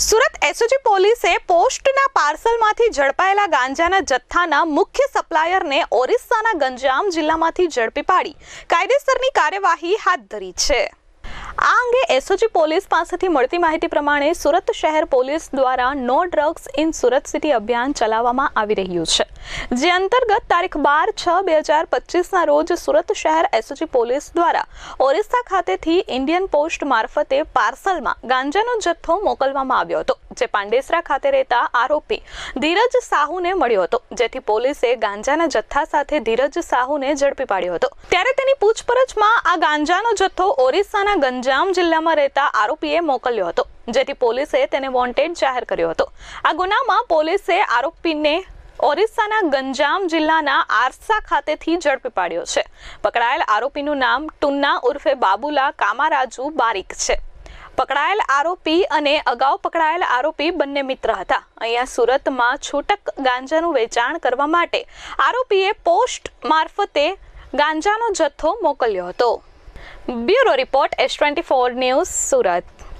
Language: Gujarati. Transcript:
સુરત એસઓજી પોલીસે પોસ્ટના પાર્સલમાંથી ઝડપાયેલા ગાંજાના જથ્થાના મુખ્ય સપ્લાયરને ઓરિસ્સાના ગંજામ જિલ્લામાંથી ઝડપી પાડી. કાયદેસરની કાર્યવાહી હાથ ધરી છે. આ અંગે એસઓજી પોલીસ પાસેથી મળતી માહિતી પ્રમાણે સુરત શહેર પોલીસ દ્વારા no drugs in Surat city અભિયાન ચલાવવામાં આવી રહ્યું છે. જે અંતર્ગત તારીખ બાર છ બે હજાર પચીસના રોજ સુરત શહેર એસઓજી પોલીસ દ્વારા ઓરિસ્સા ખાતેથી ઇન્ડિયન પોસ્ટ મારફતે પાર્સલમાં ગાંજાનો જથ્થો મોકલવામાં આવ્યો હતો. જે પાંડેસરા ખાતે રહેતા આરોપી ધીરજ સાહુને મળ્યો હતો, જેથી પોલીસે ગાંજાના જથ્થા સાથે ધીરજ સાહુને ઝડપી પાડ્યો હતો. ત્યારે તેની પૂછપરછમાં આ ગાંજાનો જથ્થો ઓરિસ્સાના ગંજામ જિલ્લામાં રહેતા આરોપીએ મોકલ્યો હતો, જેથી પોલીસે તેને વોન્ટેડ જાહેર કર્યો હતો. આ ગુનામાં પોલીસે આરોપીને ઓરિસ્સાના ગંજામ જિલ્લાના આરસા ખાતેથી ઝડપી પાડ્યો છે. પકડાયેલ આરોપીનું નામ ટુન્ના ઉર્ફે બાબુલા કામારાજુ બારીક છે. પકડાયેલ આરોપી અને અગાઉ પકડાયેલ આરોપી બંને મિત્ર હતા. અહીંયા સુરતમાં છૂટક ગાંજાનું વેચાણ કરવા માટે આરોપીએ પોસ્ટ મારફતે ગાંજાનો જથ્થો મોકલ્યો હતો. Bureau report S twenty four news Surat.